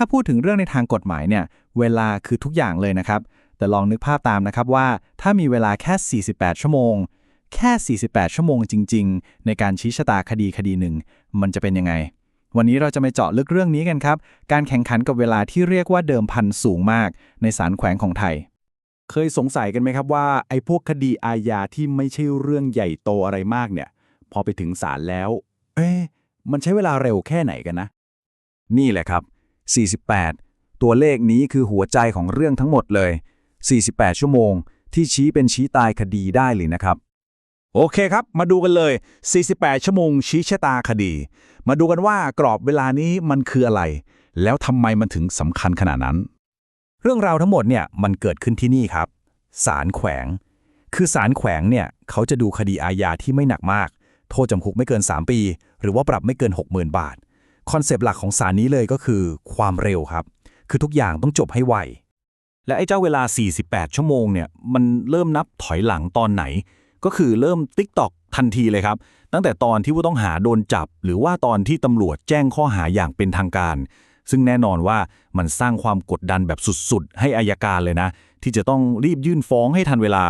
ถ้าพูดถึงเรื่องในทางกฎหมายเนี่ย เวลาคือทุกอย่างเลยนะครับ แต่ลองนึกภาพตามนะครับว่า ถ้ามีเวลาแค่ 48 ชั่วโมง แค่ 48 ชั่วโมงจริง ๆ ในการชี้ชะตาคดีคดีหนึ่ง มันจะเป็นยังไง วันนี้เราจะมาเจาะลึกเรื่องนี้กันครับ การแข่งขันกับเวลาที่เรียกว่าเดิมพันสูงมาก ในศาลแขวงของไทย เคยสงสัยกันไหมครับว่าไอ้พวกคดีอาญาที่ไม่ใช่เรื่องใหญ่โตอะไรมากเนี่ย พอไปถึงศาลแล้ว เอ๊ะมันใช้เวลาเร็วแค่ไหนกันนะ นี่แหละครับ 48 ตัวเลขนี้คือหัวใจของเรื่องทั้งหมดเลย 48 ชั่วโมง ที่ชี้เป็นชี้ตายคดีได้เลยนะครับ โอเคครับ มาดูกันเลย 48 ชั่วโมงชี้ชะตาคดี มาดูกันว่ากรอบเวลานี้มันคืออะไร แล้วทำไมมันถึงสำคัญขนาดนั้น เรื่องราวทั้งหมดเนี่ยมันเกิดขึ้นที่นี่ครับศาลแขวง คือศาลแขวงเนี่ยเขาจะดูคดีอาญาที่ไม่หนักมาก โทษจำคุกไม่เกิน 3 ปี หรือว่าปรับไม่เกิน 60,000 บาท คอนเซปต์หลักของศาลนี้เลยก็คือความเร็วครับ คือทุกอย่างต้องจบให้ไว และไอ้เจ้าเวลา 48 ชั่วโมงเนี่ย มันเริ่มนับถอยหลังตอนไหน ก็คือเริ่มติ๊กตอกทันทีเลยครับ ตั้งแต่ตอนที่ผู้ต้องหาโดนจับ หรือว่าตอนที่ตำรวจแจ้งข้อหาอย่างเป็นทางการ ซึ่งแน่นอนว่ามันสร้างความกดดันแบบสุดๆ ให้อายการเลยนะ ที่จะต้องรีบยื่นฟ้องให้ทันเวลา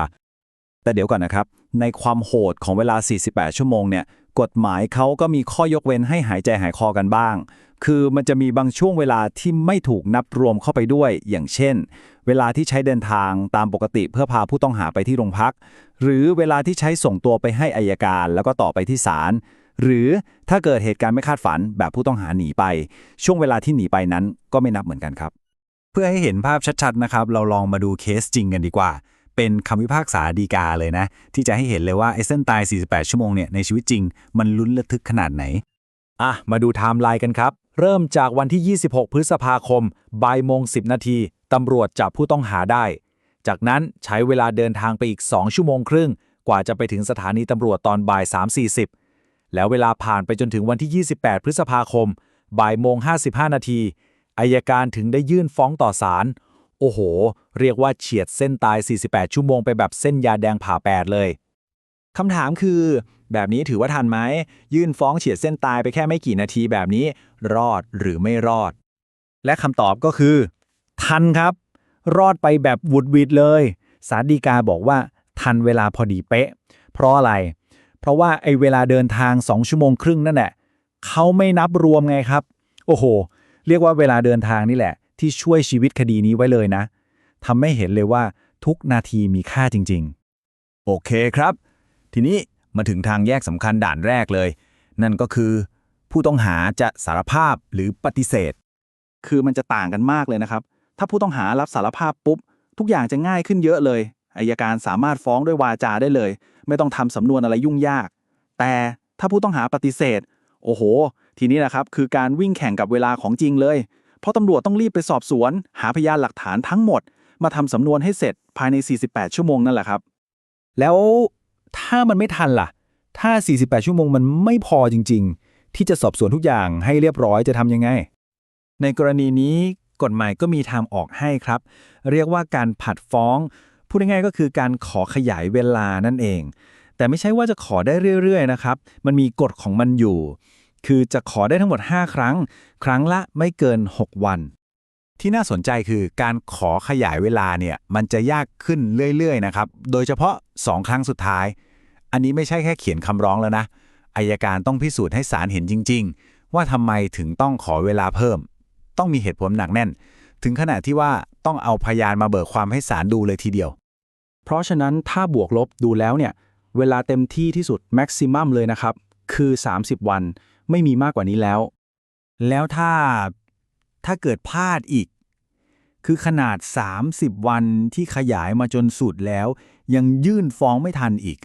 แต่เดี๋ยวก่อนนะครับ ในความโหดของเวลา 48 ชั่วโมงเนี่ย กฎหมายเขาก็มีข้อยกเว้นให้หายใจหายคอกันบ้าง คือมันจะมีบางช่วงเวลาที่ไม่ถูกนับรวมเข้าไปด้วย อย่างเช่น เวลาที่ใช้เดินทางตามปกติเพื่อพาผู้ต้องหาไปที่โรงพัก หรือเวลาที่ใช้ส่งตัวไปให้อายการ แล้วก็ต่อไปที่ศาล หรือถ้าเกิดเหตุการณ์ไม่คาดฝันแบบผู้ต้องหาหนีไป ช่วงเวลาที่หนีไปนั้นก็ไม่นับเหมือนกันครับ เพื่อให้เห็นภาพชัดๆนะครับ เราลองมาดูเคสจริงกันดีกว่า เป็นคำพิพากษาดีกาเลยนะ ที่จะให้เห็นเลยว่าไอ้เส้นตาย 48 ชั่วโมงเนี่ยในชีวิตจริง มันลุ้นระทึกขนาดไหน อะ มาดูไทม์ไลน์กันครับ เริ่มจากวันที่ 26 พฤษภาคมบ่ายโมง 10 นาทีตำรวจจับผู้ต้องหาได้ จากนั้นใช้เวลาเดินทางไปอีก 2 ชั่วโมงครึ่ง กว่าจะไปถึงสถานีตำรวจตอนบ่าย 3.40 แล้วเวลาผ่านไปจนถึงวันที่ 28 พฤษภาคมบ่ายโมง 55 นาทีอายการถึงได้ยื่นฟ้องต่อศาล โอ้โห เรียกว่าเฉียดเส้นตาย 48 ชั่วโมงไปแบบเส้นยาแดงผ่าแปดเลยคำถามคือ แบบนี้ถือว่าทันไหม ยื่นฟ้องเฉียดเส้นตายไปแค่ไม่กี่นาทีแบบนี้ รอดหรือไม่รอด และคำตอบก็คือ ทันครับ รอดไปแบบวุดวิดเลยสารดีกาบอกว่าทันเวลาพอดีเป๊ะ เพราะอะไร เพราะว่าไอ้เวลาเดินทาง 2 ชั่วโมงครึ่งนั่นแหละเขาไม่นับรวมไงครับ โอ้โห เรียกว่าเวลาเดินทางนี่แหละ ที่ช่วยชีวิตคดีนี้ไว้เลยนะทำให้เห็นเลยว่าทุกนาทีมีค่าจริง ๆ โอเคครับ ทีนี้มาถึงทางแยกสำคัญด่านแรกเลย นั่นก็คือ ผู้ต้องหาจะสารภาพหรือปฏิเสธ คือมันจะต่างกันมากเลยนะครับ ถ้าผู้ต้องหารับสารภาพปุ๊บ ทุกอย่างจะง่ายขึ้นเยอะเลยอายการสามารถฟ้องด้วยวาจาได้เลย ไม่ต้องทำสำนวนอะไรยุ่งยาก แต่ถ้าผู้ต้องหาปฏิเสธ โอ้โห ทีนี้นะครับคือการวิ่งแข่งกับเวลาของจริงเลย เพราะตำรวจต้องรีบไปสอบสวน หาพยานหลักฐานทั้งหมด มาทำสำนวนให้เสร็จภายใน 48 ชั่วโมงนั่นแหละครับ แล้วถ้ามันไม่ทันล่ะ ถ้า 48 ชั่วโมงมันไม่พอจริง ๆ ที่จะสอบสวนทุกอย่างให้เรียบร้อยจะทำยังไง ในกรณีนี้กฎหมายก็มีทางออกให้ครับ เรียกว่าการผัดฟ้อง พูดง่ายๆก็คือการขอขยายเวลานั่นเอง แต่ไม่ใช่ว่าจะขอได้เรื่อยๆนะครับ มันมีกฎของมันอยู่ คือจะขอได้ทั้งหมด 5 ครั้ง ครั้งละไม่เกิน 6 วัน ที่น่าสนใจคือการขอขยายเวลาเนี่ยมันจะยากขึ้นเรื่อยๆนะครับ โดยเฉพาะ 2 ครั้งสุดท้าย อันนี้ไม่ใช่แค่เขียนคำร้องแล้วนะอายการต้องพิสูจน์ให้ศาลเห็นจริง ๆ ว่าทำไมถึงต้องขอเวลาเพิ่ม ต้องมีเหตุผลหนักแน่น ถึงขนาดที่ว่าต้องเอาพยานมาเบิกความให้ศาลดูเลยทีเดียว เพราะฉะนั้นถ้าบวกลบดูแล้วเนี่ยเวลาเต็มที่ที่สุดแม็กซิมัมเลยนะครับ คือ 30 วัน ไม่มีมากกว่านี้แล้ว แล้วถ้าถ้าเกิดพลาดอีก คือขนาด 30 วันที่ขยายมาจนสุดแล้ว ยังยื่นฟ้องไม่ทันอีก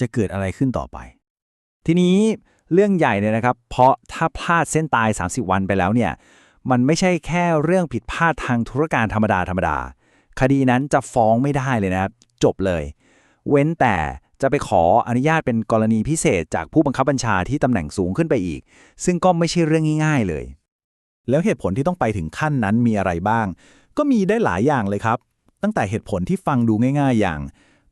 จะเกิดอะไรขึ้นต่อไป ทีนี้เรื่องใหญ่เลยนะครับ เพราะถ้าพลาดเส้นตาย 30 วันไปแล้วเนี่ย มันไม่ใช่แค่เรื่องผิดพลาดทางธุรการธรรมดาธรรมดา คดีนั้นจะฟ้องไม่ได้เลยนะครับ จบเลย เว้นแต่ จะไปขออนุญาตเป็นกรณีพิเศษจากผู้บังคับบัญชาที่ตำแหน่งสูงขึ้นไปอีก ซึ่งก็ไม่ใช่เรื่องง่ายๆเลย แล้วเหตุผลที่ต้องไปถึงขั้นนั้นมีอะไรบ้าง ก็มีได้หลายอย่างเลยครับ ตั้งแต่เหตุผลที่ฟังดูง่าย ๆ อย่าง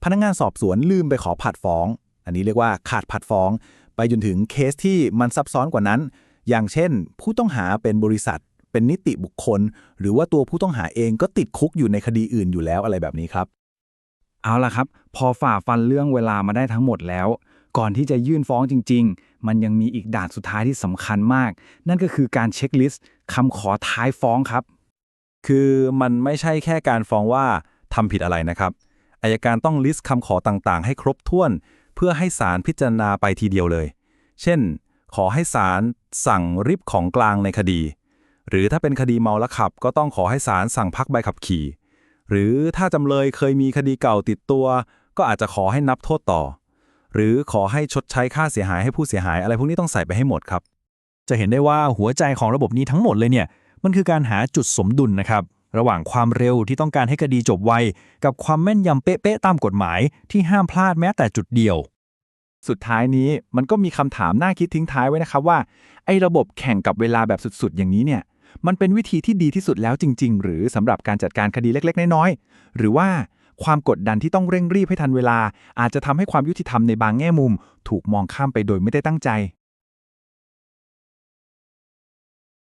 พนักงานสอบสวนลืมไปขอผัดฟ้อง อันนี้เรียกว่าขาดผัดฟ้อง ไปจนถึงเคสที่มันซับซ้อนกว่านั้น อย่างเช่น ผู้ต้องหาเป็นบริษัท เป็นนิติบุคคล หรือว่าตัวผู้ต้องหาเองก็ติดคุกอยู่ในคดีอื่นอยู่แล้วอะไรแบบนี้ครับ เอาล่ะครับ พอฝ่าฟันเรื่องเวลามาได้ทั้งหมดแล้ว ก่อนที่จะยื่นฟ้องจริง ๆ มันยังมีอีกด่านสุดท้ายที่สำคัญมาก นั่นก็คือการเช็คลิสต์คำขอท้ายฟ้องครับ คือมันไม่ใช่แค่การฟ้องว่าทำผิดอะไรนะครับอายการต้องลิสต์คำขอต่างๆ ให้ครบถ้วน เพื่อให้ศาลพิจารณาไปทีเดียวเลย เช่น ขอให้ศาลสั่งริบของกลางในคดี หรือถ้าเป็นคดีเมาแล้วขับ ก็ต้องขอให้ศาลสั่งพักใบขับขี่ หรือถ้าจำเลยเคยมีคดีเก่าติดตัว ก็อาจจะขอให้นับโทษต่อ หรือขอให้ชดใช้ค่าเสียหายให้ผู้เสียหายอะไรพวกนี้ต้องใส่ไปให้หมดครับ จะเห็นได้ว่าหัวใจของระบบนี้ทั้งหมดเลยเนี่ยมันคือการหาจุดสมดุลนะครับ ระหว่างความเร็วที่ต้องการให้คดีจบไว กับความแม่นยำเป๊ะๆตามกฎหมาย ที่ห้ามพลาดแม้แต่จุดเดียว สุดท้ายนี้มันก็มีคำถามน่าคิดทิ้งท้ายไว้นะครับว่าไอ้ระบบแข่งกับเวลาแบบสุดๆ อย่างนี้เนี่ย มันเป็นวิธีที่ดีที่สุดแล้วจริง ๆ หรือสำหรับการจัดการคดีเล็ก ๆ น้อยๆ หรือว่าความกดดันที่ต้องเร่งรีบให้ทันเวลา อาจจะทำให้ความยุติธรรมในบางแง่มุม ถูกมองข้ามไปโดยไม่ได้ตั้งใจ